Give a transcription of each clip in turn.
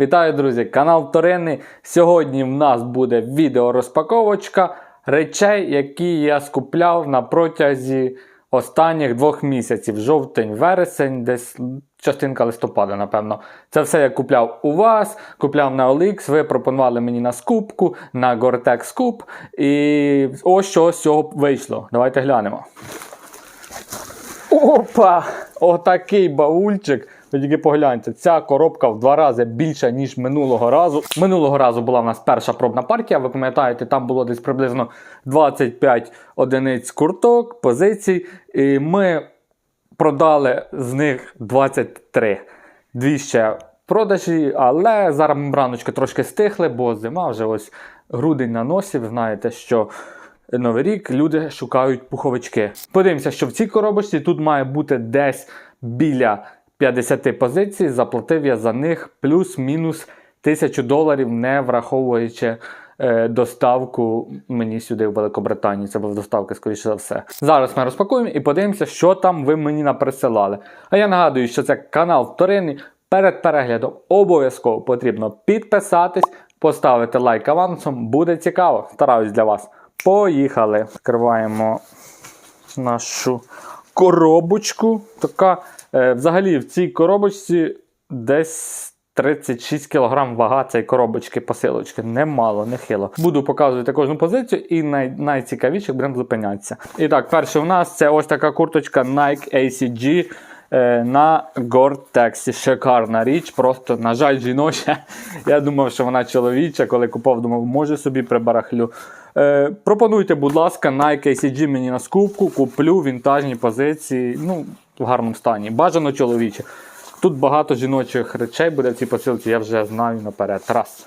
Вітаю, друзі! Канал Вторинний. Сьогодні в нас буде відеорозпаковочка речей, які я скупляв на протязі останніх двох місяців. Жовтень, вересень, десь частинка листопада, напевно. Це все я купляв у вас, купляв на OLX, ви пропонували мені на скупку, на Gore-Tex Scoop. І ось що з цього вийшло. Давайте глянемо. Опа! Отакий баульчик. Ви тільки погляньте, ця коробка в два рази більша, ніж минулого разу. Минулого разу була в нас перша пробна партія. Ви пам'ятаєте, там було десь приблизно 25 одиниць курток, позицій. І ми продали з них 23. Дві ще продажі, але зараз мембраночки трошки стихли, бо зима вже ось грудень на носі. Ви знаєте, що Новий рік люди шукають пуховички. Подивимося, що в цій коробочці тут має бути десь біля 50 позицій. Заплатив я за них плюс-мінус 1000 доларів, не враховуючи е, доставку мені сюди в Великобританію. Це була доставка, скоріше за все. Зараз ми розпакуємо і подивимося, що там ви мені наприсилали. А я нагадую, що це канал вторинний. Перед переглядом обов'язково потрібно підписатись, поставити лайк авансом. Буде цікаво. Стараюсь для вас. Поїхали. Відкриваємо нашу коробочку. Така, взагалі, в цій коробочці десь 36 кг вага цієї коробочки посилочки. Немало, не хило. Буду показувати кожну позицію і най, найцікавіше будемо зупинятися. І так, перше у нас це ось така курточка Nike ACG. е, На Gore-Tex. Шикарна річ, просто, на жаль, жіноча. Я думав, що вона чоловіча, коли купав, думав, може собі прибарахлю. Е, пропонуйте, будь ласка, Nike ACG мені на скупку, куплю вінтажні позиції, ну, в гарному стані. Бажано чоловіче. Тут багато жіночих речей буде в цій посилці, я вже знаю наперед. Раз.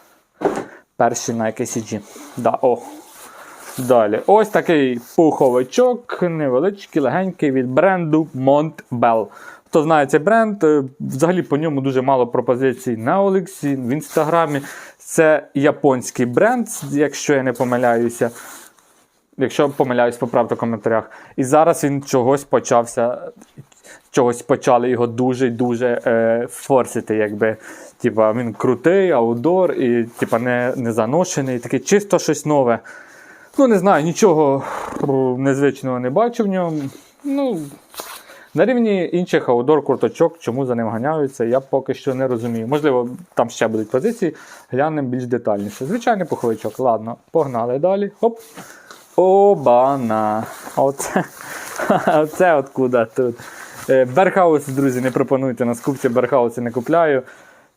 Перший Nike ACG. Да, о. Далі. Ось такий пуховичок, невеличкий, легенький від бренду Montbell. Хто знає цей бренд, е, взагалі по ньому дуже мало пропозицій на Олексі, в інстаграмі. Це японський бренд, якщо я не помиляюся. Якщо помиляюсь, поправте в коментарях. І зараз він чогось почався, чогось почали його дуже-дуже е, форсити. Якби. Типа, він крутий, аудор, і типа, не, не заношений, такий чисто щось нове. Ну, не знаю, нічого незвичного не бачу в ньому. Ну, на рівні інших аудор курточок, чому за ним ганяються, я поки що не розумію. Можливо, там ще будуть позиції, глянемо більш детальніше. Звичайний пуховичок. Ладно, погнали далі. Хоп. Обана. Оце, оце откуда тут. Е, Берхаус, друзі, не пропонуйте на скупці, Берхауси не купляю.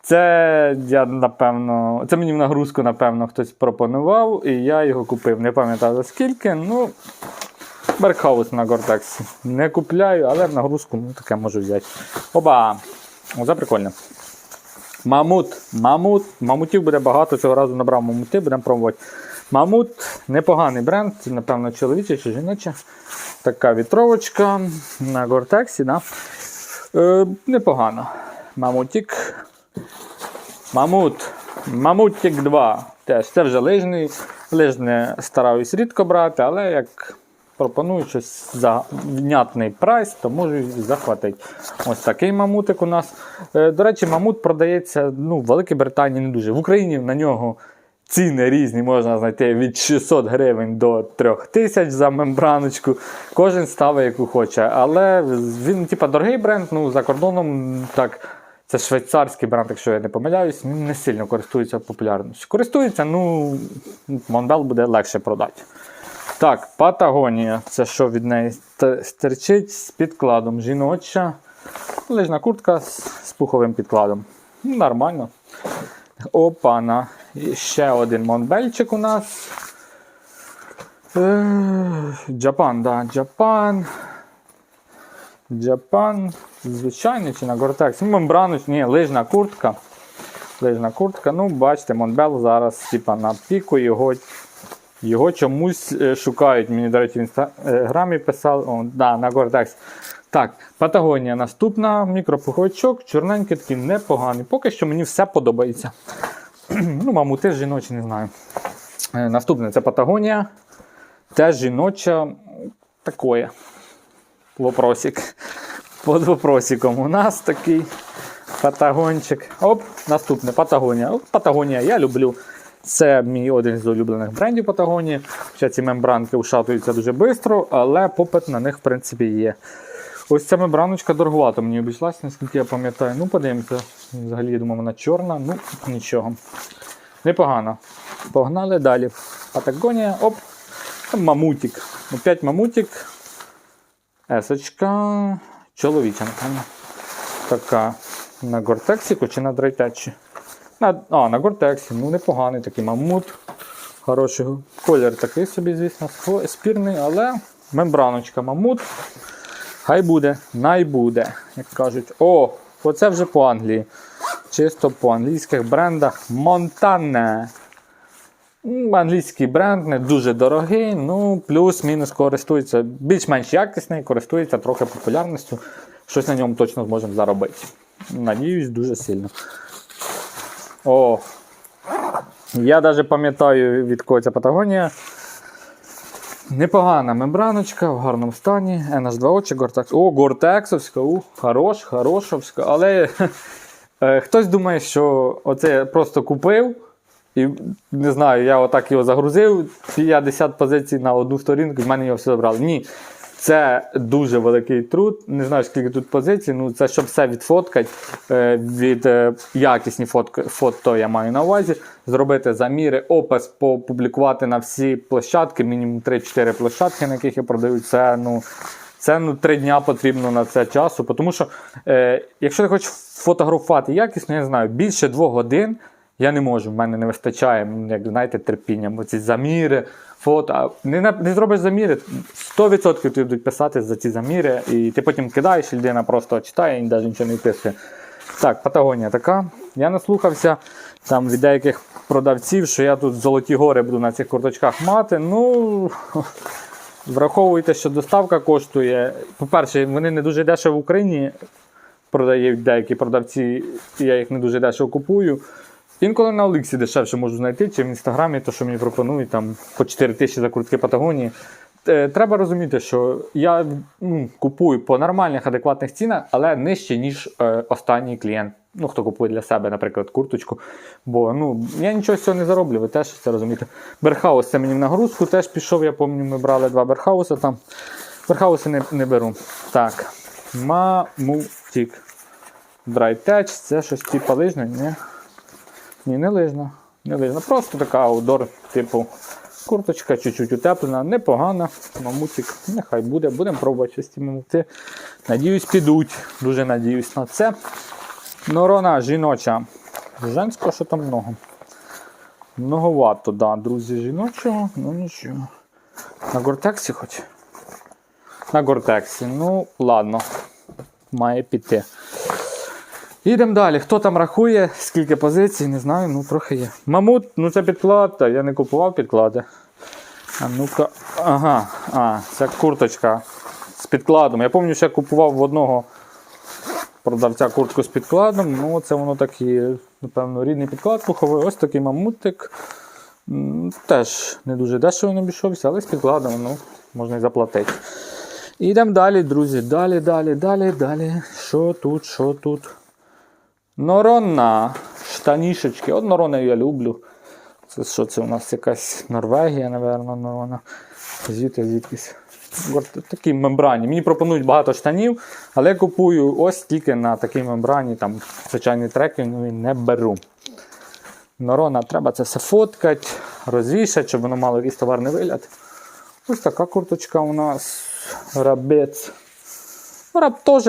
Це я напевно, це мені в нагрузку, напевно, хтось пропонував, і я його купив. Не пам'ятаю за скільки. Ну, Беркхаус на Гортексі. Не купляю, але в нагрузку ну, таке можу взяти. Оба! Оце прикольно. Мамут. Мамут. Мамутів буде багато, цього разу набрав мамути, будемо пробувати. Мамут непоганий бренд, це, напевно, чоловічий чи жіноча. Така вітровочка на Гортексі. Да? Е, непогано. Мамутик. Мамут. Мамутик 2. Теж це вже лижний. Лижне стараюсь рідко брати, але як пропоную щось за внятний прайс, то можу захватити. Ось такий мамутик у нас. Е, До речі, мамут продається ну, в Великій Британії не дуже. В Україні на нього ціни різні можна знайти від 600 гривень до 3000 за мембраночку. Кожен ставить яку хоче. Але він, типа, дорогий бренд, ну за кордоном так. Це швейцарський бренд, якщо я не помиляюсь, він не сильно користується популярністю. Користується, ну, Монбел буде легше продати. Так, Патагонія. Це що від неї стерчить з підкладом. Жіноча. Лижна куртка з, пуховим підкладом. Ну, Нормально. Опана. І ще один Монбельчик у нас. Джапан, да, Джапан. Джапан. Звичайний чи на Гортекс. Мембрану, ні, лижна куртка. Лижна куртка. Ну, бачите, Монбел зараз типа, на піку його. Його чомусь е, шукають. Мені, до речі, в інстаграмі писали. О, да, на Гортекс. Так, Патагонія наступна. Мікропуховичок, чорненький такий непоганий. Поки що мені все подобається. ну, мабуть, теж жіночі, не знаю. Е, Наступне це Патагонія. Теж жіноча. Такое. Вопросик. Под вопросиком у нас такий. Патагончик. Оп, наступне Патагонія. Оп, Патагонія я люблю. Це мій один з улюблених брендів Патагонії. Ще ці мембранки ушатуються дуже швидко, але попит на них, в принципі, є. Ось ця мембраночка дороговато мені обійшлась, наскільки я пам'ятаю. Ну, подивимося. Взагалі, я думав, вона чорна, ну нічого. Непогано. Погнали далі. Патагонія, оп. Мамутик. Опять мамутик. Есочка. Чоловіча, напевно. Така. На гортексіку чи на драйтечі? На, а, на гортексі. Ну, непоганий такий мамут. Хороший колір такий собі, звісно, спірний, але мембраночка мамут. Хай буде, най буде, як кажуть. О, оце вже по Англії. Чисто по англійських брендах. Монтане. Англійський бренд не дуже дорогий, ну плюс-мінус користується більш-менш якісний, користується трохи популярністю. Щось на ньому точно зможемо заробити. Надіюсь, дуже сильно. О! Я навіть пам'ятаю, від кого ця Патагонія. Непогана мембраночка в гарному стані. NH2O чи Gore-Tex. О, Гортексовська, у, хорош, хорошовська. Але е, хтось думає, що оце я просто купив. І не знаю, я отак його загрузив, 50 позицій на одну сторінку, і в мене його все забрали. Ні. Це дуже великий труд. Не знаю, скільки тут позицій. Ну, це щоб все відфоткати, е, від е, якісні фотки, фото я маю на увазі, зробити заміри, опис, попублікувати на всі площадки, мінімум 3-4 площадки, на яких я продаю. Це ну, це ну, 3 дня потрібно на це часу. Тому що, е, якщо ти хочеш фотографувати якісно, я не знаю, більше 2 годин. Я не можу, в мене не вистачає, як знаєте, терпіння. Оці заміри, фото. Не, не зробиш заміри, 100% тобі будуть писати за ці заміри, і ти потім кидаєш, людина просто читає і навіть нічого не вписує. Так, Патагонія така. Я наслухався там від деяких продавців, що я тут золоті гори буду на цих курточках мати. Ну. Враховуйте, що доставка коштує. По-перше, вони не дуже дешево в Україні продають деякі продавці, я їх не дуже дешево купую. Інколи на Оліксі дешевше можу знайти, чи в інстаграмі, то що мені пропонують там по 4 тисячі за куртки Патагонії. Е, Треба розуміти, що я ну, купую по нормальних, адекватних цінах, але нижче, ніж е, останній клієнт. Ну, хто купує для себе, наприклад, курточку. Бо ну, я нічого з цього не зароблю, ви теж це розумієте. Берхаус це мені в нагрузку теж пішов. Я пам'ятаю, ми брали два берхауса там. Берхауси не, не беру. Так. Мамутік. Драйтеч, це щось типу лижне, ні? Ні, не лижна. Не лижна. Просто така аудор, типу курточка, чуть-чуть утеплена, непогана. Мамутик, нехай буде. Будемо пробувати щось ці мамути. Надіюсь, підуть. Дуже надіюсь на це. Норона жіноча. Женського, що там много. Многовато, да, друзі, жіночого, ну нічого. На гортексі хоч. На гортексі. Ну, ладно. Має піти. Їдемо далі. Хто там рахує, скільки позицій, не знаю, ну трохи є. Мамут, ну це підклад, я не купував підклади. А ну-ка. Ага, а, це курточка з підкладом. Я пам'ятаю, що я купував в одного продавця куртку з підкладом. Ну, це воно такий, напевно, рідний підклад пуховий. Ось такий мамутик. Теж не дуже дешево не обійшовся, але з підкладом ну, можна і заплатити. І йдемо далі, друзі. Далі, далі, далі, далі. Що тут, що тут? Норона. Штанішечки. От Норона я люблю. Це що це у нас якась Норвегія, напевно, Норона. Звідти звідкись. Такі мембрані. Мені пропонують багато штанів, але я купую ось тільки на такій мембрані, там звичайний трекінговий не беру. Норона треба це все фоткати, розвішати, щоб воно мало якийсь товарний вигляд. Ось така курточка у нас. Рабець. Ну, раб теж,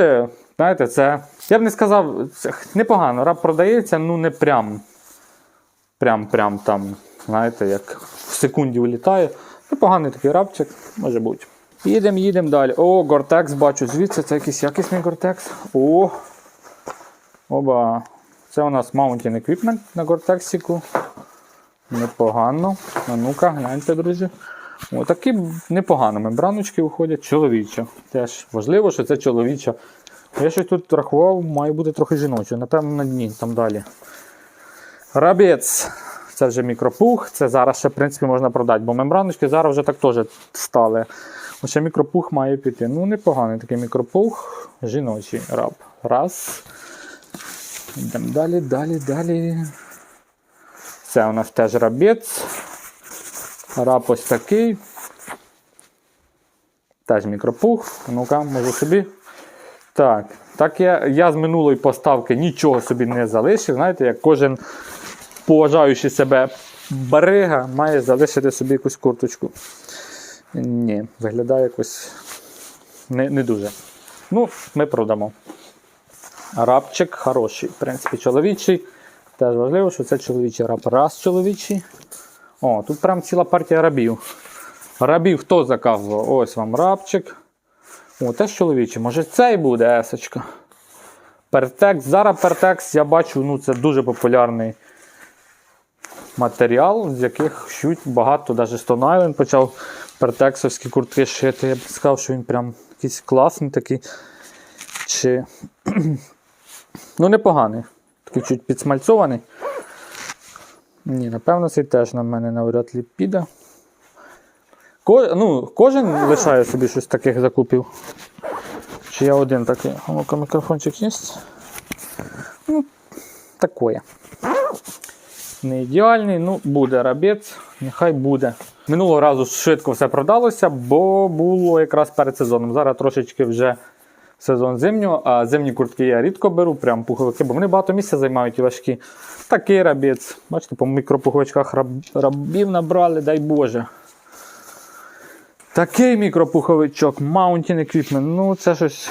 знаєте, це. Я б не сказав, непогано. Раб продається, ну не прям. Прям, прям там, знаєте, як в секунді улітає. Непоганий такий рабчик, може бути. Їдемо, їдемо далі. О, Гортекс бачу. Звідси це якийсь якісний Гортекс. О! Оба. Це у нас Mountain Equipment на Гортексіку. Непогано. А ну-ка, гляньте, друзі. Отакі непогано мембраночки виходять. Чоловіча. Теж важливо, що це чоловіча. Я щось тут рахував, має бути трохи жіноче. Напевно, на дні, там далі. Рабець. Це вже мікропух. Це зараз ще, в принципі, можна продати, бо мембраночки зараз вже так теж стали. Ще мікропух має піти. Ну, непоганий такий мікропух. Жіночий раб. Раз. Йдемо далі, далі, далі. Це у нас теж рабець. Раб ось такий. Теж мікропух. Ну-ка, можу собі. Так, так я, я з минулої поставки нічого собі не залишив. Знаєте, як кожен поважаючи себе барига, має залишити собі якусь курточку. Ні, виглядає якось не, не дуже. Ну, ми продамо. Рабчик хороший, в принципі, чоловічий. Теж важливо, що це чоловічий раб. Раз чоловічий. О, тут прям ціла партія рабів. Рабів хто заказував? Ось вам рабчик. О, теж чоловічий. Може цей буде есочка. Пертекс. Зараз Пертекс, я бачу, ну це дуже популярний матеріал, з яких шють багато, навіть Stone Island почав пертексовські куртки шити. Я б сказав, що він прям якийсь класний такий. Чи... ну, непоганий. Такий чуть підсмальцований. Ні, напевно, цей теж на мене навряд ли піде. Ко... Ну, кожен лишає собі щось таких закупів. Чи я один такий? Ну-ка, мікрофончик є? Ну, такое. Не ідеальний, ну буде рабець, нехай буде. Минулого разу швидко все продалося, бо було якраз перед сезоном. Зараз трошечки вже сезон зимнього, а зимні куртки я рідко беру, прям пуховики, бо вони багато місця займають і важкі. Такий рабець. Бачите, по мікропуховичках раб... рабів набрали, дай Боже. Такий мікропуховичок, Mountain Equipment. Ну, це щось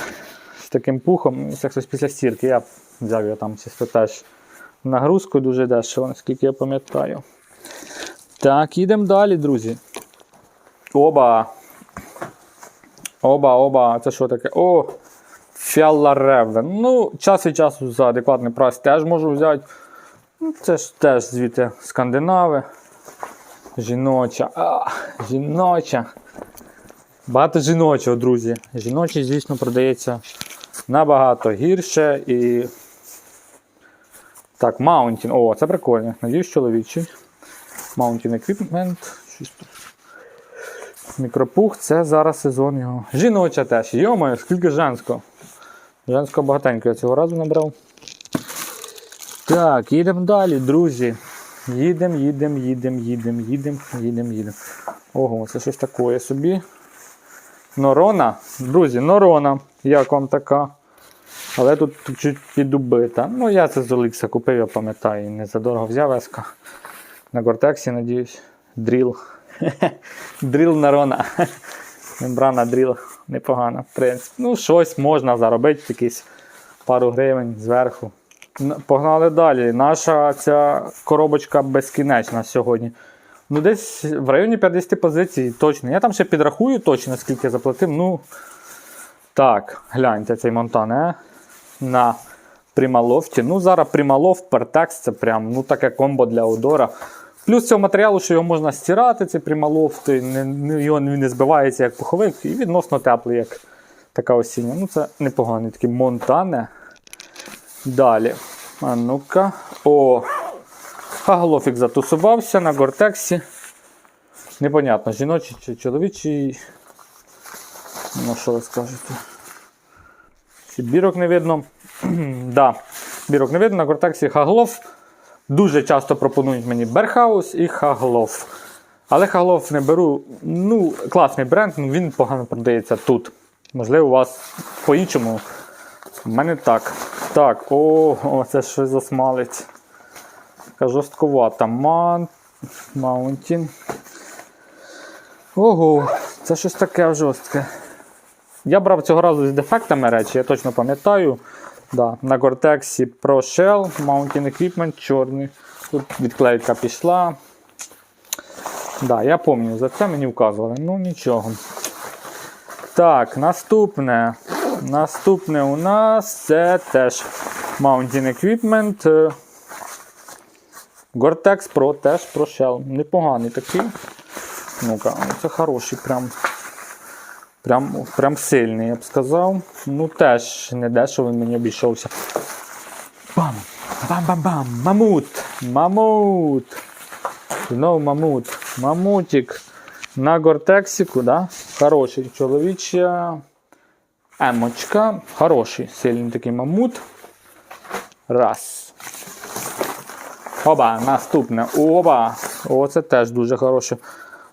з таким пухом. Це щось після стірки. Я взяв його там чисто теж нагрузку дуже дешево, наскільки я пам'ятаю. Так, їдемо далі, друзі. Оба. Оба, оба. Це що таке? О! Фіалла Ревен. Ну, час від часу за адекватний прайс теж можу взяти. Ну, Це ж теж звідти скандинави. Жіноча. А, жіноча. Багато жіночого, друзі. Жіночий, звісно, продається набагато гірше і. Так, Mountain. О, це прикольно. Надіюсь, чоловічий. Equipment. Чисто. Мікропух, це зараз сезон його. Жіноча теж. Йомаю, скільки женського. Женського багатенько я цього разу набрав. Так, їдемо далі, друзі. Їдемо, їдемо, їдемо, їдемо, їдемо, їдемо, їдемо. Ого, це щось таке собі. Норона. Друзі, норона. Як вам така? Але тут чуть підубита. Ну, я це з Олікса купив, я пам'ятаю, і не задорого взяв еска. На Гортексі, надіюсь. Дріл. Дріл Нарона. Мембрана дріл непогана, в принципі. Ну, щось можна заробити, якісь пару гривень зверху. Погнали далі. Наша ця коробочка безкінечна сьогодні. Ну, десь в районі 50 позицій точно. Я там ще підрахую точно, скільки заплатив. Ну, так, гляньте цей монтан, е? На прималофті. Ну, зараз прималофт, пертекс, це прям ну, таке комбо для Одора. Плюс цього матеріалу, що його можна стирати, цей прималофт, не, не, його не збивається як пуховик, і відносно теплий, як така осіння. Ну, це непоганий такий монтане. Далі. А ну-ка. О! Хаголофік затусувався на гортексі. Непонятно, жіночий чи чоловічий. Ну, що ви скажете? Чи бірок не видно? да, бірок не видно, на гортексі Хаглов. Дуже часто пропонують мені Берхаус і Хаглов. Але Хаглов не беру. Ну, класний бренд, ну він погано продається тут. Можливо, у вас по-іншому. У мене так. Так, о, о це щось засмалить. Така жорстковата. Ман... Маунтін. Ого, це щось таке жорстке. Я брав цього разу з дефектами речі, я точно пам'ятаю. Да, на Gore-Tex Pro Shell, Mountain Equipment, чорний. Тут відклейка пішла. Да, я пам'ятаю, за це мені вказували. Ну нічого. Так, наступне. Наступне у нас це теж Mountain Equipment. Gore-Tex Pro теж Pro Shell. Непоганий такий. Ну-ка, це хороший прям. Прям, прям сильний, я б сказав. Ну теж не дешево мені обійшовся. Бам! Бам-бам-бам! Мамут! Мамут! Знову мамут. Мамутик. На гортексіку, да? Хороший чоловіча. Емочка. Хороший, сильний такий мамут. Раз. Оба, наступне. Оба. О, це теж дуже хороше.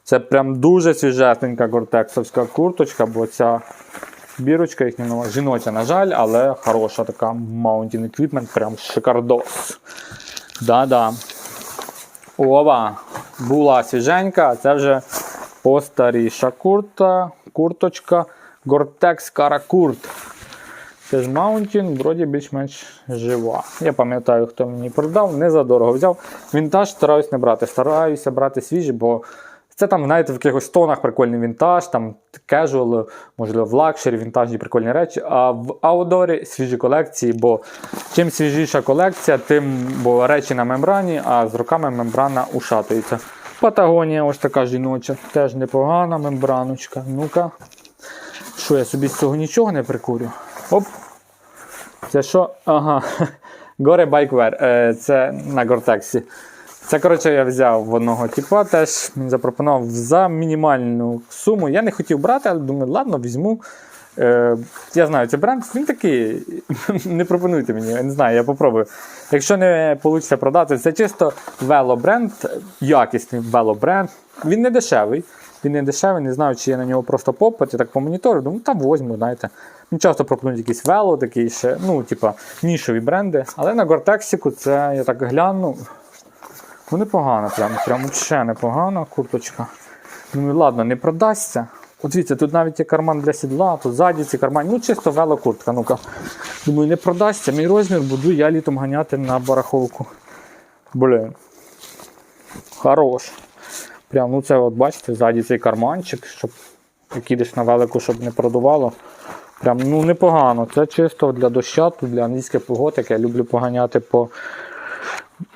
Це прям дуже свіжесенька гортексовська курточка, бо ця бірочка їхня нова. Жіноча, на жаль, але хороша така Mountain Equipment, прям шикардос. Да-да. Ова, була свіженька, а це вже постаріша курта, курточка Gore-Tex Karakurt. Це ж Mountain, вроді більш-менш жива. Я пам'ятаю, хто мені продав, не задорого взяв. Вінтаж стараюсь не брати. Стараюся брати свіжі, бо це там, знаєте, в якихось тонах прикольний вінтаж, там кежуал, можливо, в лакшері, вінтажні прикольні речі. А в аудорі свіжі колекції, бо чим свіжіша колекція, тим бо речі на мембрані, а з роками мембрана ушатується. Патагонія, ось така жіноча, теж непогана мембраночка. Ну-ка. Що я собі з цього нічого не прикурю? Оп. Це що? Ага. Горе Байквер. Е, Це на Гортексі. Це, коротше, я взяв в одного типа, теж він запропонував за мінімальну суму. Я не хотів брати, але думаю, ладно, візьму. Е, я знаю, це бренд, він такий. не пропонуйте мені, я не знаю, я попробую. Якщо не вийде продати, це чисто велобренд, якісний велобренд. Він не дешевий. Він не дешевий, не знаю, чи є на нього просто попит. Я так по монітору, думаю, там возьму, знаєте. Мені часто пропонують якісь вело, такі ще, ну, типа, нішові бренди. Але на Гортексіку це я так гляну. Ну, непогано, прям, прям ще непогана курточка. Ну, ладно, не продасться. От дивіться, тут навіть є карман для сідла, тут ззаді ці кармані. Ну, чисто велокуртка. Ну-ка. Думаю, не продасться. Мій розмір буду я літом ганяти на барахолку. Блін. Хорош. Прям, ну це от бачите, ззаді цей карманчик, щоб як на велику, щоб не продувало. Прям ну непогано. Це чисто для доща, тут для англійських погодок. Я люблю поганяти по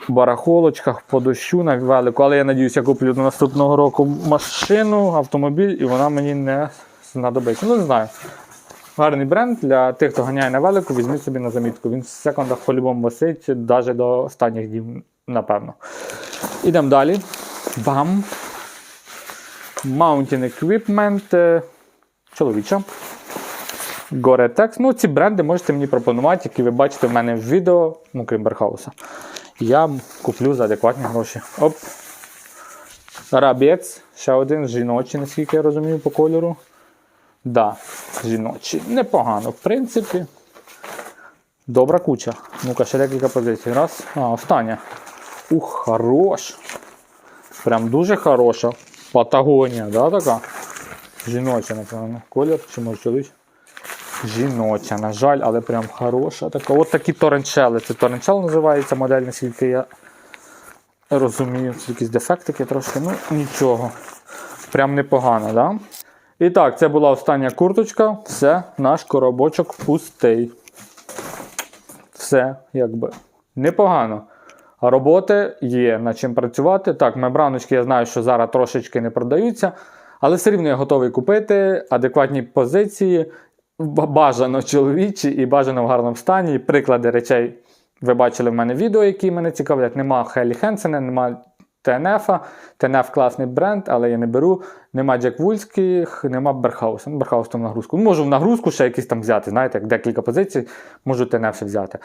барахолочках, по дощу на велику. Але я надіюся, я куплю до наступного року машину, автомобіль, і вона мені не знадобиться. Ну, не знаю. Гарний бренд для тих, хто ганяє на велику, візьміть собі на замітку. Він в секундах по-любому висить, навіть до останніх днів, напевно. Ідемо далі. Бам! Mountain Equipment. е, Чоловіча. Gore-Tex. Ну, ці бренди можете мені пропонувати, які ви бачите в мене в відео, ну, крім Берхауса. Я куплю за адекватні гроші. Оп. Рабець. Ще один жіночий, наскільки я розумію, по кольору. Да, жіночий. Непогано, в принципі. Добра куча. Ну-ка, ще декілька позицій. Раз. А, остання. Ух, хорош. Прям дуже хороша. Патагонія, да, така? Жіноча, напевно. Колір, чи може чоловічий? Жіноча, на жаль, але прям хороша така. От такі торренчели. Це торренчел називається модель, наскільки я розумію. Це якісь дефектики трошки, ну нічого. Прям непогано, да? І так, це була остання курточка. Все, наш коробочок пустий. Все, якби. Непогано. Роботи є над чим працювати. Так, мембраночки я знаю, що зараз трошечки не продаються, але все рівно я готовий купити адекватні позиції, бажано чоловічі і бажано в гарному стані. Приклади речей ви бачили в мене відео, які мене цікавлять. Нема Хелі Хенсена, нема ТНФ. ТНФ класний бренд, але я не беру. Нема Джек Вульських, нема Берхауса. Ну, Берхаус там нагрузку. Можу в нагрузку ще якісь там взяти. Знаєте, як декілька позицій, можу ТНФ ще взяти.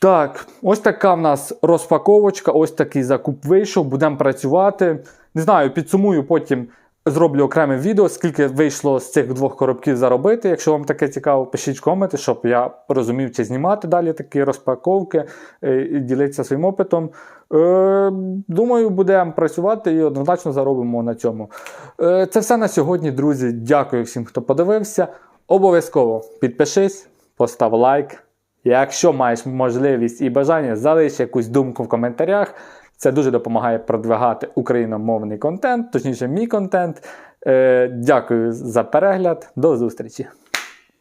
Так, ось така в нас розпаковочка, ось такий закуп вийшов. Будемо працювати. Не знаю, підсумую потім. Зроблю окреме відео, скільки вийшло з цих двох коробків заробити. Якщо вам таке цікаво, пишіть коменти, щоб я розумів, чи знімати далі такі розпаковки е, і ділитися своїм опитом. Е, думаю, будемо працювати і однозначно заробимо на цьому. Е, це все на сьогодні, друзі. Дякую всім, хто подивився. Обов'язково підпишись, постав лайк. Якщо маєш можливість і бажання, залиш якусь думку в коментарях. Це дуже допомагає продвигати україномовний контент, точніше, мій контент. Е, дякую за перегляд. До зустрічі!